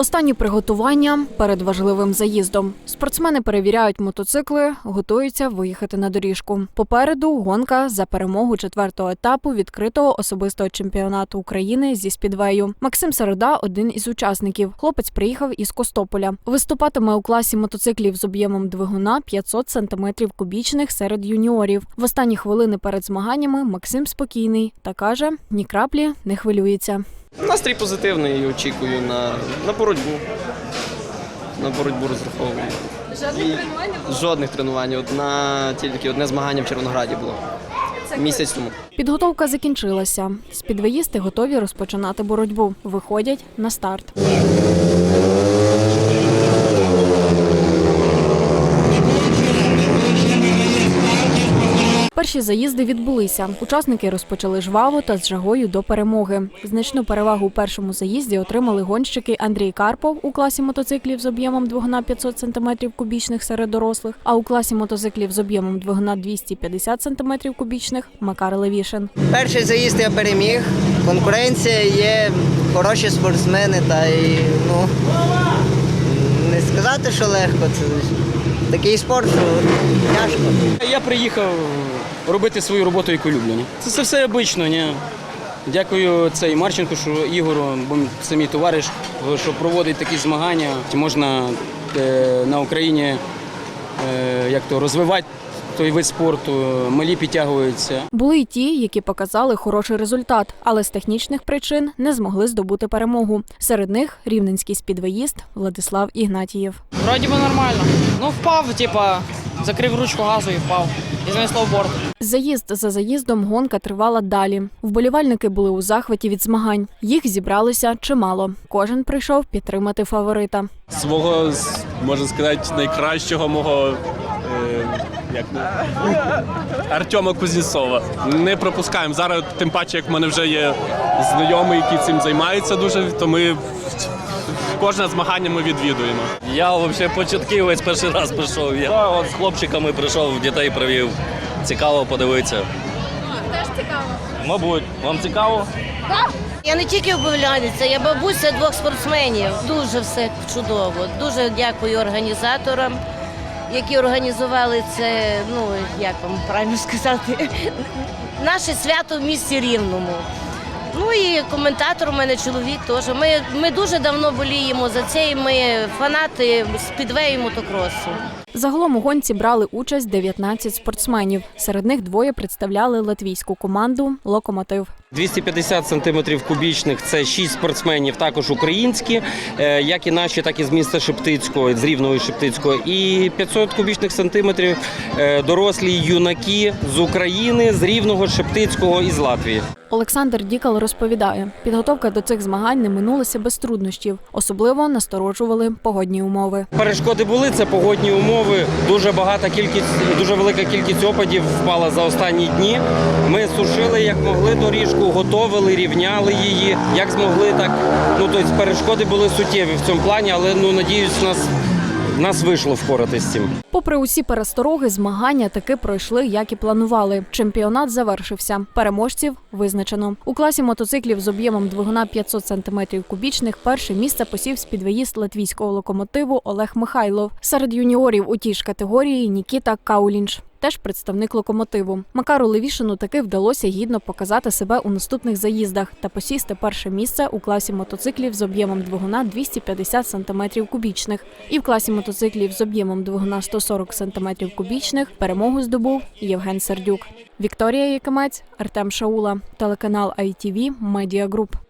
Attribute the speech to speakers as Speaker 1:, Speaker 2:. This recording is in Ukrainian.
Speaker 1: Останні приготування перед важливим заїздом. Спортсмени перевіряють мотоцикли, готуються виїхати на доріжку. Попереду гонка за перемогу четвертого етапу відкритого особистого чемпіонату України зі спідвею. Максим Середа один із учасників. Хлопець приїхав із Костополя. Виступатиме у класі мотоциклів з об'ємом двигуна 500 см кубічних серед юніорів. В останні хвилини перед змаганнями Максим спокійний та каже, ні краплі не хвилюється.
Speaker 2: Настрій позитивний і очікую на, на боротьбу. На боротьбу розраховую. Жодних тренувань не було? Жодних тренувань. Одна, тільки одне змагання в Червонограді було. Місяць тому.
Speaker 1: Підготовка закінчилася. Спідвеїсти готові розпочинати боротьбу. Виходять на старт. Перші заїзди відбулися. Учасники розпочали жваво та з жагою до перемоги. Значну перевагу у першому заїзді отримали гонщики Андрій Карпов у класі мотоциклів з об'ємом двигуна 500 см кубічних серед дорослих, а у класі мотоциклів з об'ємом двигуна 250 см кубічних Макар Левішин.
Speaker 3: Перший заїзд я переміг. Конкуренція є, хороші спортсмени, та й ну не сказати, що легко. Це такий спорт, що тяжко.
Speaker 4: Я приїхав робити свою роботу, яку люблю. Ні? Це, це все обично. Ні? Дякую цей Марченку, що Ігору, бо це мій товариш, що проводить такі змагання. Можна е, на Україні е, як то, розвивати той вид спорту, малі підтягуються.
Speaker 1: Були й ті, які показали хороший результат, але з технічних причин не змогли здобути перемогу. Серед них рівненський спідвеїст Владислав Ігнатієв.
Speaker 5: Вроді би нормально. Ну, впав, типа, закрив ручку газу і впав. І знесло в борт.
Speaker 1: Заїзд за заїздом гонка тривала далі. Вболівальники були у захваті від змагань. Їх зібралося чимало. Кожен прийшов підтримати фаворита.
Speaker 6: свого, можна сказати, найкращого мого е, як, Артема Кузнєцова. Не пропускаємо. Зараз, тим паче, як в мене вже є знайомий, який цим займається дуже, то ми кожне змагання ми відвідуємо.
Speaker 7: Я взагалі початківець перший раз прийшов. Я от з хлопчиками прийшов, дітей привів. Цікаво подивитися. Теж цікаво. Мабуть, вам цікаво?
Speaker 8: Я не тільки вболівальниця, я бабуся двох спортсменів. Дуже все чудово. Дуже дякую організаторам, які організували це. Ну як вам правильно сказати, наше свято в місті Рівному. Ну і коментатор у мене чоловік теж. Ми, ми дуже давно боліємо за це. і Ми фанати з підвею мотокросу.
Speaker 1: Загалом у гонці брали участь 19 спортсменів. Серед них двоє представляли латвійську команду Локомотив.
Speaker 4: 250 сантиметрів кубічних це 6 спортсменів, також українські, е, як і наші, так і з міста Шептицького, з Рівного Шептицького. І 500 кубічних сантиметрів е, дорослі юнаки з України, з Рівного, Шептицького і з Латвії.
Speaker 1: Олександр Дікал розповідає, підготовка до цих змагань не минулася без труднощів. Особливо насторожували погодні умови.
Speaker 4: Перешкоди були це погодні умови. Дуже багата кількість, дуже велика кількість опадів впала за останні дні. Ми сушили як могли доріжку, готовили, рівняли її. Як змогли, так ну тобто перешкоди були суттєві в цьому плані, але ну надіюсь, нас нас вийшло впоратись з цим.
Speaker 1: Попри усі перестороги, змагання таки пройшли, як і планували. Чемпіонат завершився. Переможців визначено. У класі мотоциклів з об'ємом двигуна 500 см кубічних перше місце посів спідвеїст латвійського локомотиву Олег Михайлов. Серед юніорів у тій ж категорії Нікіта Каулінш. Теж представник локомотиву. Макару Левішину таки вдалося гідно показати себе у наступних заїздах та посісти перше місце у класі мотоциклів з об'ємом двигуна 250 см кубічних. І в класі мотоциклів з об'ємом двигуна 140 см кубічних перемогу здобув Євген Сердюк. Вікторія Якимець, Артем Шаула, телеканал ITV Media Group.